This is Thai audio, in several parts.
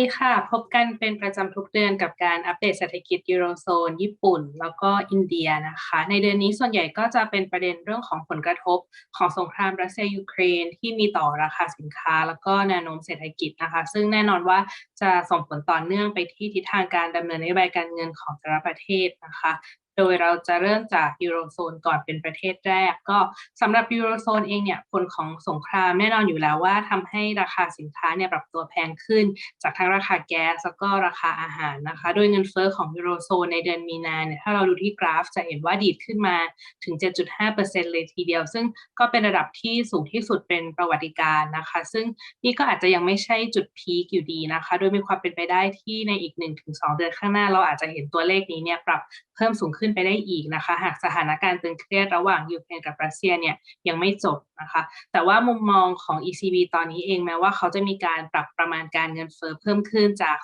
ดีค่ะ พบกันเป็นประจำทุกเดือนกับการอัปเดตเศรษฐกิจยูโรโซน ญี่ปุ่น แล้วก็อินเดียนะคะ ในเดือนนี้ส่วนใหญ่ก็จะเป็นประเด็นเรื่องของผลกระทบของสงครามรัสเซียยูเครนที่มีต่อราคาสินค้า แล้วก็แนวโน้มเศรษฐกิจนะคะ ซึ่งแน่นอนว่าจะส่งผลต่อเนื่องไปที่ทิศทางการดำเนินนโยบายการเงินของแต่ละประเทศนะคะ โดยเราจะเริ่มจากยูโรโซนก่อนเป็นประเทศแรก ก็สำหรับยูโรโซนเองเนี่ยผลของสงครามแน่นอนอยู่แล้วว่าทำให้ราคาสินค้าเนี่ยปรับตัวแพงขึ้น จากทั้งราคาแก๊สแล้วก็ราคาอาหารนะคะ โดยเงินเฟ้อของยูโรโซนในเดือนมีนาเนี่ยถ้าเราดูที่กราฟจะเห็นว่าดีดขึ้นมาถึง 7.5%เลยทีเดียว ซึ่งก็เป็นระดับที่สูงที่สุดเป็นประวัติการนะคะ ซึ่งนี่ก็อาจจะยังไม่ใช่จุดพีคอยู่ดีนะคะ โดยมีความเป็นไปได้ที่ในอีก 1-2 เดือนข้างหน้า เราอาจจะเห็นตัวเลขนี้เนี่ยปรับเพิ่มสูงขึ้นไปได้อีกนะคะ หากสถานการณ์ตึงเครียดระหว่างยูเครนกับรัสเซียเนี่ยยังไม่จบนะคะ แต่ว่ามุมมองของ ECB ตอนนี้เองแม้ว่าเขาจะมีการปรับประมาณการเงินเฟ้อเพิ่มขึ้นจาก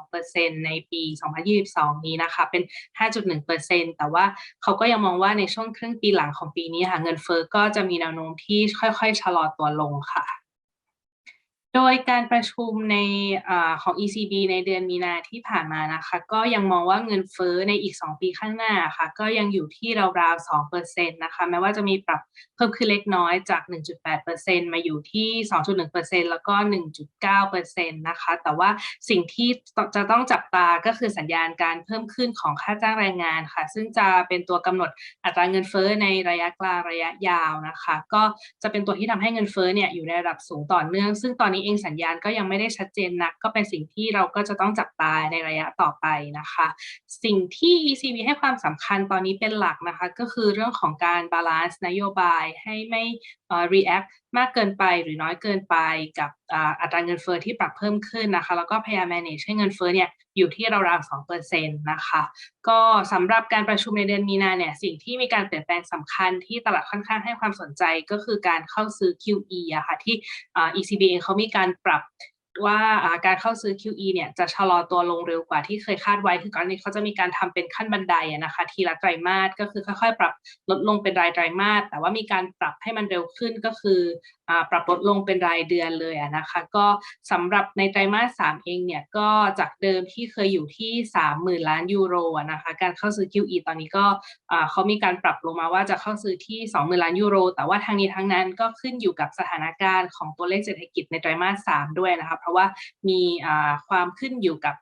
3.2%ในปี 2022 นี้นะคะ เป็น 5.1%แต่ว่าเขาก็ยังมองว่าในช่วงครึ่งปีหลังของปีนี้ค่ะเงินเฟ้อก็จะมีแนวโน้มที่ค่อยๆชะลอตัวลงค่ะ โดยการประชุมในอของ ECB ในเดือนมีนาที่ผ่านมานะคะ ก็ยังมองว่าเงินเฟ้อในอีก 2 ปีข้างหน้าค่ะ ก็ยังอยู่ที่ราวๆ2%นะคะ แม้ว่าจะมีปรับเพิ่มขึ้นเล็กน้อยจาก 1.8%มาอยู่ที่ 2.1%แล้วก็ 1.9%นะคะ แต่ว่าสิ่งที่จะต้องจับตาก็คือสัญญาณการเพิ่มขึ้นของค่าจ้างแรงงานค่ะ ซึ่งจะเป็นตัวกำหนดอัตราเงินเฟ้อในระยะกลางระยะยาวนะคะ ก็จะเป็นตัวที่ทำให้เงินเฟ้อเนี่ยอยู่ในระดับสูงต่อเนื่อง ซึ่งตอนนี้เองสัญญาณก็ยังไม่ได้ชัดเจนนัก ก็เป็นสิ่งที่เราก็จะต้องจับตาในระยะต่อไปนะคะ สิ่งที่ ECB ให้ความสำคัญตอนนี้เป็นหลักนะคะ ก็คือเรื่องของการบาลานซ์นโยบายให้ไม่ react มากเกินไปหรือน้อยเกินไปกับอัตราเงินเฟอ้อที่ปรับเพิ่มขึ้นนะคะ แล้วก็พยายาม manage ให้เงินเฟอ้อเนี่ยอยู่ที่ราวๆสองเปอร์เซ็นต์นะคะ ก็สำหรับการประชุมในเดือนมีนาเนี่ยสิ่งที่มีการเปลี่ยนแปลงสำคัญที่ตลาดค่อนข้างให้ความสนใจก็คือการเข้าซื้อ QE อะค่ะที่ ECB เองเขามีการปรับ ว่าการเข้าซื้อ QE เนี่ยจะชะลอตัวลงเร็วกว่าที่เคยคาดไว้ คือก่อนนี้เขาจะมีการทำเป็นขั้นบันไดนะคะ ทีละไตรมาสก็คือค่อยๆ ปรับลดลงเป็นรายไตรมาสแต่ว่ามีการปรับให้มันเร็วขึ้นก็คือ ปรับลดลงเป็นรายเดือนเลยนะคะ ก็สำหรับในไตรมาส3เองเนี่ยก็จากเดิมที่เคยอยู่ที่ 30,000 ล้านยูโรนะคะการเข้าซื้อ QE ตอนนี้ก็เขามีการปรับลงมาว่าจะเข้าซื้อที่ 20,000 ล้านยูโร แต่ว่าทางนี้ทั้งนั้นก็ขึ้นอยู่กับสถานการณ์ของตัวเลขเศรษฐกิจในไตรมาส3ด้วยนะคะเพราะว่ามีความขึ้นอยู่กับ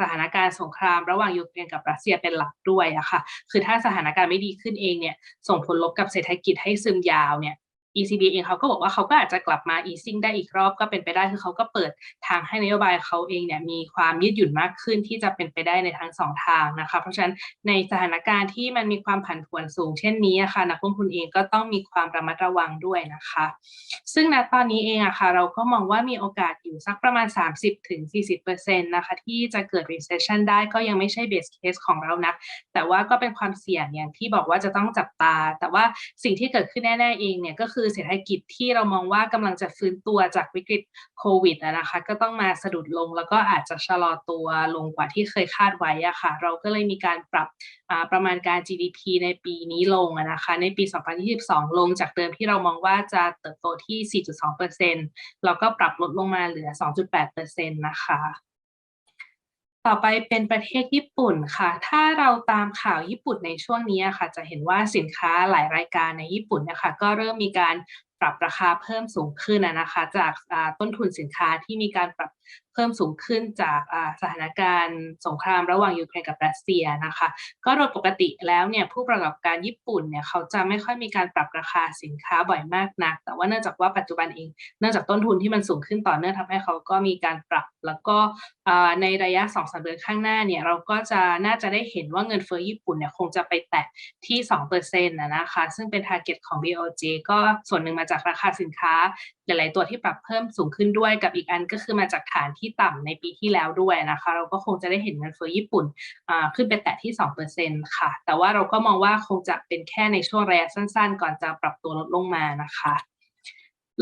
สถานการณ์สงครามระหว่างยูเครนกับรัสเซียเป็นหลักด้วยอะค่ะ คือถ้าสถานการณ์ไม่ดีขึ้นเองเนี่ย ส่งผลลบกับเศรษฐกิจให้ซึมยาวเนี่ย ECB เองเขาก็บอกว่าเขาก็อาจจะกลับมา easing ได้อีกรอบก็เป็นไปได้คือเขาก็เปิดทางให้นโยบายเขาเองเนี่ยมีความยืดหยุ่นมากขึ้นที่จะเป็นไปได้ในทั้งสองทางนะคะ เพราะฉะนั้นในสถานการณ์ที่มันมีความผันผวนสูงเช่นนี้นะคะนักลงทุนเองก็ต้องมีความระมัดระวังด้วยนะคะ ซึ่งณตอนนี้เองอะค่ะเราก็มองว่ามีโอกาสอยู่สักประมาณ 30-40%นะคะที่จะเกิด recession ได้ก็ยังไม่ใช่ base case ของเรานักแต่ว่าก็เป็นความเสี่ยงอย่างที่บอกว่าจะต้องจับตา แต่ว่าสิ่งที่เกิดขึ้นแน่ๆเองเนี่ยก็คือคือเศรษฐกิจที่เรามองว่ากำลังจะฟื้นตัวจากวิกฤตโควิดนะคะก็ต้องมาสะดุดลงแล้วก็อาจจะชะลอตัวลงกว่าที่เคยคาดไว้อะค่ะ เราก็เลยมีการปรับประมาณการ GDP ในปีนี้ลงนะคะ ในปี 2022 ลงจากเดิมที่เรามองว่าจะเติบโตที่ 4.2%เราก็ปรับลดลงมาเหลือ 2.8%นะคะ ต่อไปเป็นประเทศญี่ปุ่นค่ะ ถ้าเราตามข่าวญี่ปุ่นในช่วงนี้ค่ะ จะเห็นว่าสินค้าหลายรายการในญี่ปุ่นนะคะก็เริ่มมีการ ปรับราคาเพิ่มสูงขึ้นนะคะ จากต้นทุนสินค้าที่มีการปรับเพิ่มสูงขึ้นจากสถานการณ์สงครามระหว่างยูเครนกับรัสเซียนะคะ ก็โดยปกติแล้วเนี่ยผู้ประกอบการญี่ปุ่นเนี่ยเขาจะไม่ค่อยมีการปรับราคาสินค้าบ่อยมากนัก แต่ว่าเนื่องจากว่าปัจจุบันเอง เนื่องจากต้นทุนที่มันสูงขึ้นต่อเนื่องทำให้เขาก็มีการปรับ แล้วก็ในระยะ2อสเดือนข้างหน้าเนี่ยเราก็จะน่าจะได้เห็นว่าเงินเฟ้อญี่ปุ่นเนี่ยคงจะไปแตะที่2%นะนะคะ ซึ่งเป็นทาร์เก็ตของ BOJ ก็ส่วนหนึ่งมาจากจากราคาสินค้าหลาย ๆ ตัวที่ปรับเพิ่มสูงขึ้นด้วยกับอีกอันก็คือมาจากฐานที่ต่ำในปีที่แล้วด้วยนะคะ เราก็คงจะได้เห็นเงินเฟ้อญี่ปุ่นขึ้นไปแตะที่ 2%ค่ะ แต่ว่าเราก็มองว่าคงจะเป็นแค่ในช่วงระยะสั้น ๆ ก่อนจะปรับตัวลดลงมานะคะ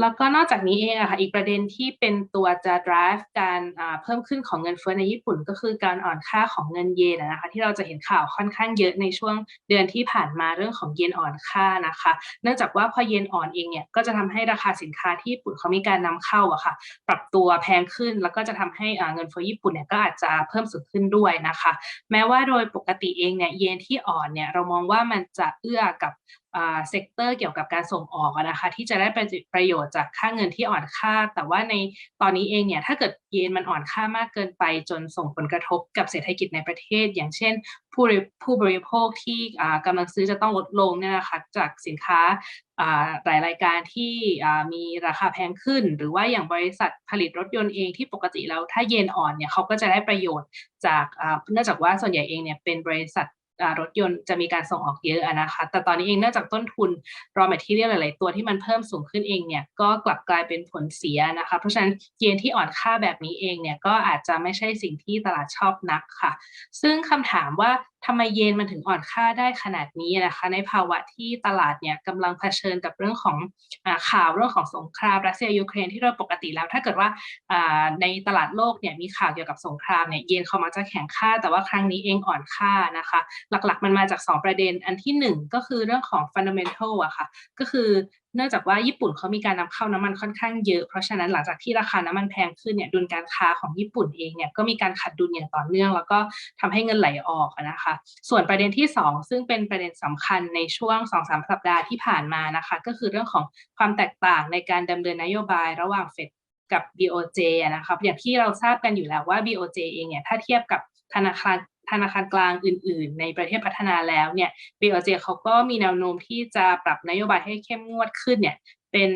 แล้วก็นอกจากนี้เองอะค่ะอีกประเด็นที่เป็นตัวจะ drive การเพิ่มขึ้นของเงินเฟ้อในญี่ปุ่น ก็คือการอ่อนค่าของเงินเยนนะคะที่เราจะเห็นข่าวค่อนข้างเยอะในช่วงเดือนที่ผ่านมาเรื่องของเยนอ่อนค่านะคะ เนื่องจากว่าพอเยนอ่อนเองเนี่ยก็จะทำให้ราคาสินค้าที่ญี่ปุ่นเขามีการนำเข้าอะค่ะปรับตัวแพงขึ้น แล้วก็จะทำให้เงินเฟ้อญี่ปุ่นเนี่ยก็อาจจะเพิ่มสูงขึ้นด้วยนะคะ แม้ว่าโดยปกติเองเนี่ยเยนที่อ่อนเนี่ยเรามองว่ามันจะเอื้อกับ เซกเตอร์เกี่ยวกับการส่งออกนะคะที่จะได้ประโยชน์จากค่าเงินที่อ่อนค่า แต่ว่าในตอนนี้เองเนี่ยถ้าเกิดเยนมันอ่อนค่ามากเกินไปจนส่งผลกระทบกับเศรษฐกิจในประเทศ อย่างเช่น ผู้ผู้บริโภคที่อ่ากำลังซื้อจะต้องลดลงเนี่ยนะคะจากสินค้าอ่าหลายรายการที่อ่ามีราคาแพงขึ้น หรือว่าอย่างบริษัทผลิตรถยนต์เองที่ปกติแล้วถ้าเยนอ่อนเนี่ยเขาก็จะได้ประโยชน์จากอ่าเนื่องจากว่าส่วนใหญ่เองเนี่ยเป็นบริษัท รถยนต์จะมีการส่งออกเยอะนะคะ แต่ตอนนี้เองเนื่องจากต้นทุน raw material หลาย ๆ ตัวที่มันเพิ่มสูงขึ้นเองเนี่ยก็กลับกลายเป็นผลเสียนะคะ เพราะฉะนั้นเยนที่อ่อนค่าแบบนี้เองเนี่ยก็อาจจะไม่ใช่สิ่งที่ตลาดชอบนักค่ะ ซึ่งคำถามว่า ทำไมเยนมันถึงอ่อนค่าได้ขนาดนี้นะคะในภาวะที่ตลาดเนี่ยกำลังเผชิญกับเรื่องของอข่าวเรื่องของสงครามรัสเซียยูเครนที่เราปกติแล้ว ถ้าเกิดว่าในตลาดโลกเนี่ยมีข่าวเกี่ยวกับสงครามเนี่ยเยนเขามักจะแข็งค่า แต่ว่าครั้งนี้เองอ่อนค่านะคะ หลักๆมันมาจาก 2 ประเด็นอันที่ 1 ก็คือเรื่องของ fundamental อะค่ะก็คือ เนื่องจากว่าญี่ปุ่นเขามีการนำเข้าน้ำมันค่อนข้างเยอะ เพราะฉะนั้นหลังจากที่ราคาน้ำมันแพงขึ้นเนี่ยดุลการค้าของญี่ปุ่นเองเนี่ยก็มีการขัดดุลอย่างต่อเนื่อง แล้วก็ทำให้เงินไหลออกนะคะ ส่วนประเด็นที่ 2 ซึ่งเป็นประเด็นสำคัญในช่วง 2-3สสัปดาห์ที่ผ่านมานะคะ ก็คือเรื่องของความแตกต่างในการดำเนินนโยบายระหว่างเฟดกับ BOJ นะครับอย่างที่เราทราบกันอยู่แล้วว่า BOJ เองเนี่ยถ้าเทียบกับธนาคาร ธนาคารกลางอื่น ๆ ในประเทศพัฒนาแล้วเนี่ย BOJ เขาก็มีแนวโน้มที่จะปรับนโยบายให้เข้มงวดขึ้นเนี่ยเป็น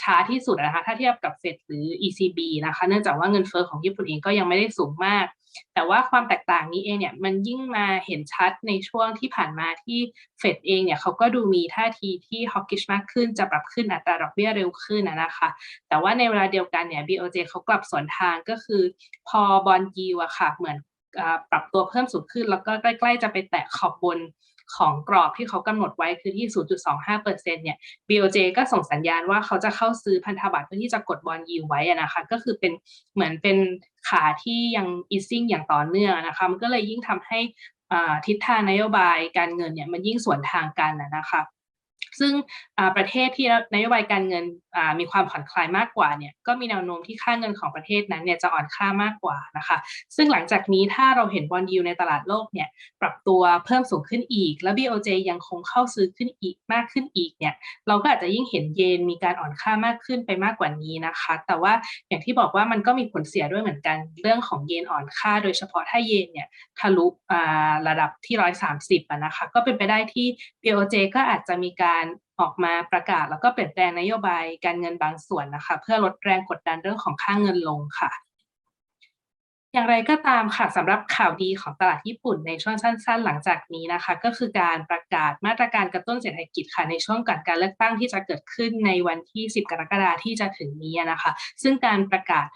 ช้าที่สุดนะคะถ้าเทียบกับเฟดหรือ ECB นะคะเนื่องจากว่าเงินเฟอ้อของญี่ปุ่นเองก็ยังไม่ได้สูงมาก แต่ว่าความแตกต่างนี้เองเนี่ยมันยิ่งมาเห็นชัดในช่วงที่ผ่านมาที่เฟดเองเนี่ยเขาก็ดูมีท่าทีที่ฮอกกิชมากขึ้นจะปรับขึ้นอัตราดอกเบี้ยเร็วขึ้นนะคะ แต่ว่าในเวลาเดียวกันเนี่ย BOJ เขากลับสวนทางก็คือ พอบอลยิวอะค่ะเหมือน ปรับตัวเพิ่มสูงขึ้น แล้วก็ใกล้ๆจะไปแตะขอบบนของกรอบที่เขากำหนดไว้คือที่ 0.25%เนี่ย BOJ ก็ส่งสัญญาณว่าเขาจะเข้าซื้อพันธบัตรเพื่อที่จะกดบอลยิวไว้นะคะ ก็คือเป็นเหมือนเป็นขาที่ยังอีซิ่งอย่างต่อเนื่องนะคะ มันก็เลยยิ่งทำให้ทิศทางนโยบายการเงินเนี่ยมันยิ่งสวนทางกันนะคะ ซึ่งประเทศที่นโยบายการเงินมีความผ่อนคลายมากกว่าเนี่ยก็มีแนวโน้มที่ค่าเงินของประเทศนั้นเนี่ยจะอ่อนค่ามากกว่านะคะ ซึ่งหลังจากนี้ถ้าเราเห็นบอลยูในตลาดโลกเนี่ยปรับตัวเพิ่มสูงขึ้นอีก แล้ว BOJ ยังคงเข้าซื้อขึ้นอีกมากขึ้นอีกเนี่ยเราก็อาจจะยิ่งเห็นเยนมีการอ่อนค่ามากขึ้นไปมากกว่านี้นะคะ แต่ว่าอย่างที่บอกว่ามันก็มีผลเสียด้วยเหมือนกันเรื่องของเยนอ่อนค่า โดยเฉพาะถ้าเยนเนี่ยทะลุระดับที่ร้อยสามสิบนะคะก็เป็นไปได้ที่ BOJ ก็อาจจะมีการออกมาประกาศ แล้วก็เปลี่ยนแปลงนโยบายการเงินบางส่วนนะคะ เพื่อลดแรงกดดันเรื่องของค่างเงินลงค่ะ อย่างไรก็ตามค่ะสำหรับข่าวดีของตลาดญี่ปุ่นในช่วงสั้น ๆ หลังจากนี้นะคะ ก็คือการประกาศมาตรการกระตุ้นเศรษฐกิจค่ะในช่วงก่อนการเลือกตั้งที่จะเกิดขึ้นในวันที่ 10 กรกฎาคมที่จะถึงนี้นะคะ ซึ่งการประกาศ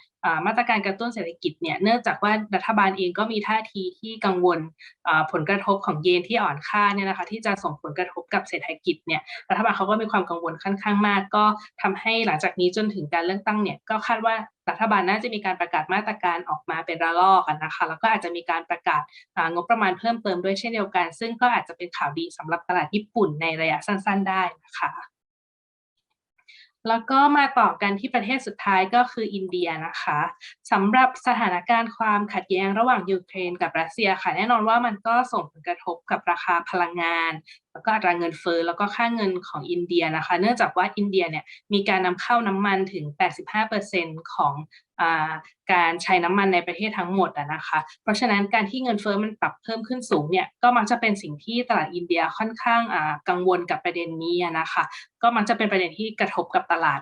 มาตรการกระตุ้นเศรษฐกิจเนี่ยเนื่องจากว่ารัฐบาลเองก็มีท่าทีที่กังวลผลกระทบของเยนที่อ่อนค่าเนี่ยนะคะที่จะส่งผลกระทบกับเศรษฐกิจเนี่ยรัฐบาลเขาก็มีความกังวลค่อนข้างมาก ก็ทำให้หลังจากนี้จนถึงการเลือกตั้งเนี่ยก็คาดว่า รัฐบาลน่าจะมีการประกาศมาตรการออกมาเป็นระลอกกันนะคะ แล้วก็อาจจะมีการประกาศงบประมาณเพิ่มเติมด้วยเช่นเดียวกัน ซึ่งก็อาจจะเป็นข่าวดีสำหรับตลาดญี่ปุ่นในระยะสั้น ๆ ได้นะคะแล้วก็มาต่อกันที่ประเทศสุดท้ายก็คืออินเดียนะคะสำหรับสถานการณ์ความขัดแย้งระหว่างยูเครนกับรัสเซียค่ะแน่นอนว่ามันก็ส่งผลกระทบกับราคาพลังงาน แล้วก็อัตราเงินเฟ้อแล้วก็ค่าเงินของอินเดียนะคะ เนื่องจากว่าอินเดียเนี่ยมีการนำเข้าน้ำมันถึง 85%ของอการใช้น้ำมันในประเทศทั้งหมดนะคะ เพราะฉะนั้นการที่เงินเฟ้อมันปรับเพิ่มขึ้นสูงเนี่ยก็มักจะเป็นสิ่งที่ตลาดอินเดียค่อนข้างกังวลกับประเด็นนี้นะคะ ก็มักจะเป็นประเด็นที่กระทบกับตลาด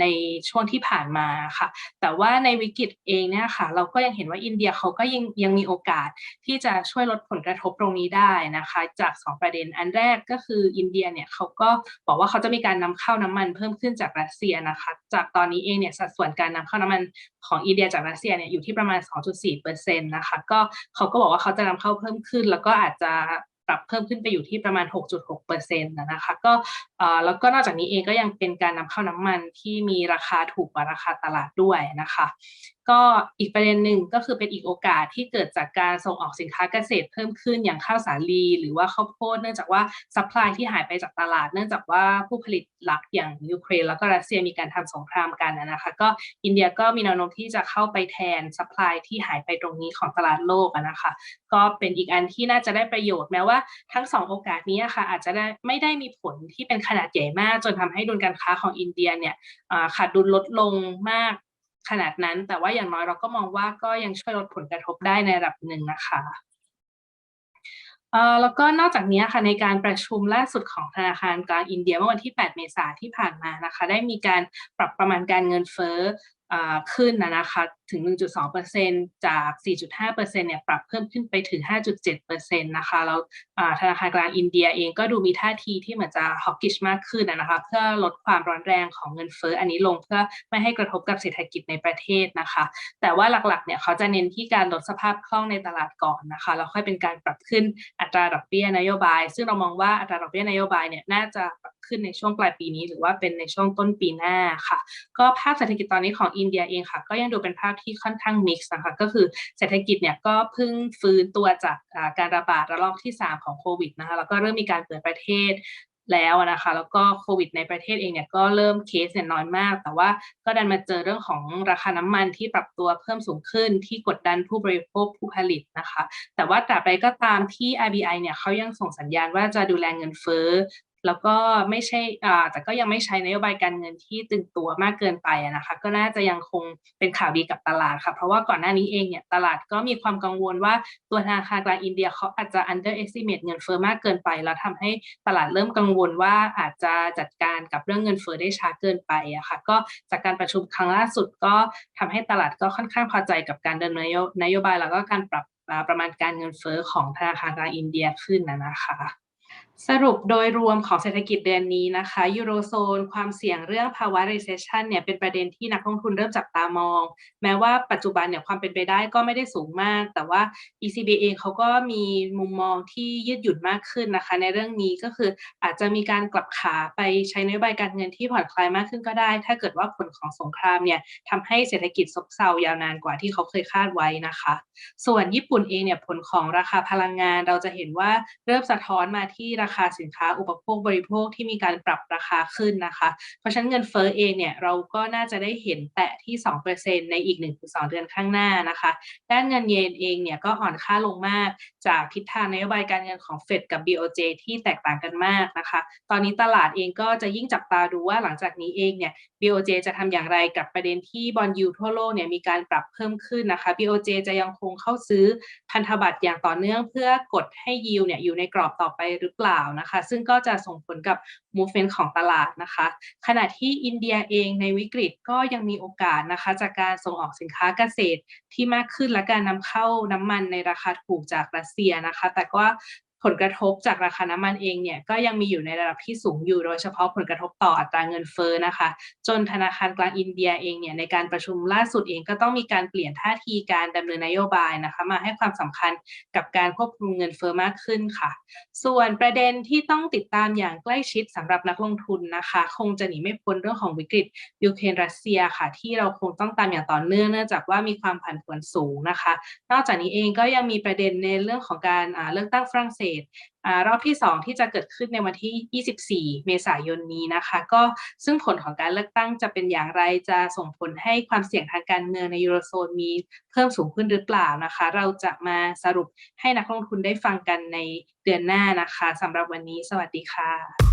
ในช่วงที่ผ่านมาค่ะ แต่ว่าในวิกฤตเองเนี่ยค่ะ เราก็ยังเห็นว่าอินเดียเขาก็ยังยังมีโอกาสที่จะช่วยลดผลกระทบตรงนี้ได้นะคะ จาก 2 ประเด็นอันแรกก็คืออินเดียเนี่ยเขาก็บอกว่าเขาจะมีการนำเข้าน้ำมันเพิ่มขึ้นจากรัสเซียนะคะ จากตอนนี้เองเนี่ยสัดส่วนการนำเข้าน้ำมันของอินเดียจากรัสเซียเนี่ยอยู่ที่ประมาณ 2.4%นะคะก็เขาก็บอกว่าเขาจะนำเข้าเพิ่มขึ้น แล้วก็อาจจะ ปรับเพิ่มขึ้นไปอยู่ที่ประมาณ 6.6%นะนะคะก็แล้วก็นอกจากนี้เองก็ยังเป็นการนำเข้าน้ำมันที่มีราคาถูกกว่าราคาตลาดด้วยนะคะ ก็อีกประเด็นหนึ่งก็คือเป็นอีกโอกาสที่เกิดจากการส่งออกสินค้าเกษตรเพิ่มขึ้นอย่างข้าวสาลี หรือว่าข้าวโพดเนื่องจากว่าซัพพลายที่หายไปจากตลาด เนื่องจากว่าผู้ผลิตหลักอย่างยูเครนแล้วก็รัสเซียมีการทำสงครามกันนะคะ ก็อินเดียก็มีแนวโน้มที่จะเข้าไปแทนซัพพลายที่หายไปตรงนี้ของตลาดโลกนะคะ ก็เป็นอีกอันที่น่าจะได้ประโยชน์แม้ว่าทั้งสองโอกาสนี้ค่ะอาจจะได้ไม่ได้มีผลที่เป็นขนาดใหญ่มาก จนทำให้ดุลการค้าของอินเดียเนี่ยขาดดุลลดลงมากขนาดนั้น แต่ว่าอย่างน้อยเราก็มองว่าก็ยังช่วยลดผลกระทบได้ในระดับหนึ่งนะคะแล้วก็นอกจากนี้ค่ะในการประชุมล่าสุดของธนาคารกลางอินเดียเมื่อวันที่ 8 เมษายนที่ผ่านมานะคะ ได้มีการปรับประมาณการเงินเฟ้อ ขึ้นนะนะคะถึง 1.2%จาก 4.5%เนี่ยปรับเพิ่มขึ้นไปถึง 5.7%นะคะแล้วธนาคารกลางอินเดียเองก็ดูมีท่าทีที่เหมือนจะฮอกกิชมากขึ้นนะคะเพื่อลดความร้อนแรงของเงินเฟ้ออันนี้ลงเพื่อไม่ให้กระทบกับเศรษฐกิจในประเทศนะคะ แต่ว่าหลักๆเนี่ยเขาจะเน้นที่การลดสภาพคล่องในตลาดก่อนนะคะแล้วค่อยเป็นการปรับขึ้นอัตราดอกเบี้ยนโยบาย ซึ่งเรามองว่าอัตราดอกเบี้ยนโยบายเนี่ยน่าจะปรับขึ้นในช่วงปลายปีนี้ หรือว่าเป็นในช่วงต้นปีหน้าค่ะ ก็ภาพเศรษฐกิจตอนนี้ของอิอินเดียเองค่ะ ก็ยังดูเป็นภาพที่ค่อนข้างมิกซ์นะคะก็คือเศรษฐกิจเนี่ยก็เพิ่งฟื้นตัวจากการระบาดระลอกที่ 3 ของโควิดนะคะแล้วก็เริ่มมีการเปิดประเทศแล้วนะคะแล้วก็โควิดในประเทศเองเนี่ยก็เริ่มเคสเนี่ยน้อยมาก แต่ว่าก็ดันมาเจอเรื่องของราคาน้ำมันที่ปรับตัวเพิ่มสูงขึ้นที่กดดันผู้บริโภคผู้ผลิตนะคะ แต่ว่าตราบใดก็ตามที่ RBI เนี่ยเขายังส่งสัญญาณว่าจะดูแลเงินเฟ้อ แล้วก็ไม่ใช่อ่าแต่ก็ยังไม่ใช้นโยบายการเงินที่ตึงตัวมากเกินไปนะคะก็น่าจะยังคงเป็นข่าวดีกับตลาดค่ะ เพราะว่าก่อนหน้านี้เองเนี่ยตลาดก็มีความกังวลว่าตัวธนาคารกลางอินเดียเขาอาจจะ underestimate เงินเฟอ้อมากเกินไป แล้วทำให้ตลาดเริ่มกังวลว่าอาจจะจัดการกับเรื่องเงินเฟอ้อได้ช้าเกินไปอะค่ะก็จากการประชุมครั้งล่าสุดก็ทำให้ตลาดก็ค่อนข้างพอใจกับการเดินนโยบายแล้วก็การปรับประมาณการเงินเฟอ้อของธนาคารกลางอินเดียขึ้นนะคะ สรุปโดยรวมของเศรษฐกิจเดือนนี้นะคะยูโรโซนความเสี่ยงเรื่องภาวะ recession เนี่ยเป็นประเด็นที่นักลงทุนเริ่มจับตามอง แม้ว่าปัจจุบันเนี่ยความเป็นไปได้ก็ไม่ได้สูงมาก แต่ว่า ECB เองเขาก็มีมุมมองที่ยืดหยุ่นมากขึ้นนะคะ ในเรื่องนี้ก็คืออาจจะมีการกลับขาไปใช้นโยบายการเงินที่ผ่อนคลายมากขึ้นก็ได้ ถ้าเกิดว่าผลของสงครามเนี่ยทำให้เศรษฐกิจซบเซายาวนานกว่าที่เขาเคยคาดไว้นะคะ ส่วนญี่ปุ่นเองเนี่ยผลของราคาพลังงานเราจะเห็นว่าเริ่มสะท้อนมาที่ราคาสินค้าอุปโภคบริโภคที่มีการปรับราคาขึ้นนะคะ เพราะฉะนั้นเงินเฟ้อเองเนี่ยเราก็น่าจะได้เห็นแตะที่ 2%ในอีก 1-2 เดือนข้างหน้านะคะ ด้านเงินเยนเองเนี่ยก็อ่อนค่าลงมาก จากทิศทางนโยบายการเงินของเฟดกับ BOJ ที่แตกต่างกันมากนะคะ ตอนนี้ตลาดเองก็จะยิ่งจับตาดูว่าหลังจากนี้เองเนี่ย BOJ จะทำอย่างไรกับประเด็นที่บอลยูทั่วโลกเนี่ยมีการปรับเพิ่มขึ้นนะคะ BOJ จะยังคงเข้าซื้อพันธบัตรอย่างต่อเนื่องเพื่อกดให้ยิวเนี่ยอยู่ในกรอบต่อไปหรือเปล่านะคะ ซึ่งก็จะส่งผลกับ movement ของตลาดนะคะ ขณะที่อินเดียเองในวิกฤตก็ยังมีโอกาสนะคะ จากการส่งออกสินค้าเกษตรที่มากขึ้นและการนำเข้าน้ำมันในราคาถูกจากรัสเซียนะคะ แต่ก็ ผลกระทบจากราคาน้ำมันเองเนี่ยก็ยังมีอยู่ในระดับที่สูงอยู่โดยเฉพาะผลกระทบต่ออัตราเงินเฟ้อนะคะ จนธนาคารกลางอินเดียเองเนี่ยในการประชุมล่าสุดเองก็ต้องมีการเปลี่ยนท่าทีการดำเนินนโยบายนะคะมาให้ความสำคัญกับการควบคุมเงินเฟ้อมากขึ้นค่ะ ส่วนประเด็นที่ต้องติดตามอย่างใกล้ชิดสำหรับนักลงทุนนะคะ คงจะหนีไม่พ้นเรื่องของวิกฤตยูเครนรัสเซียค่ะ ที่เราคงต้องตามอย่างต่อเนื่องเนื่องจากว่ามีความผันผวนสูงนะคะ นอกจากนี้เองก็ยังมีประเด็นในเรื่องของการเลือกตั้งฝรั่งเศสรอบที่ 2 ที่จะเกิดขึ้นในวันที่ 24 เมษายนนี้นะคะ ก็ซึ่งผลของการเลือกตั้งจะเป็นอย่างไรจะส่งผลให้ความเสี่ยงทางการเมืองในยูโรโซนมีเพิ่มสูงขึ้นหรือเปล่านะคะ เราจะมาสรุปให้นักลงทุนได้ฟังกันในเดือนหน้านะคะสำหรับวันนี้ สวัสดีค่ะ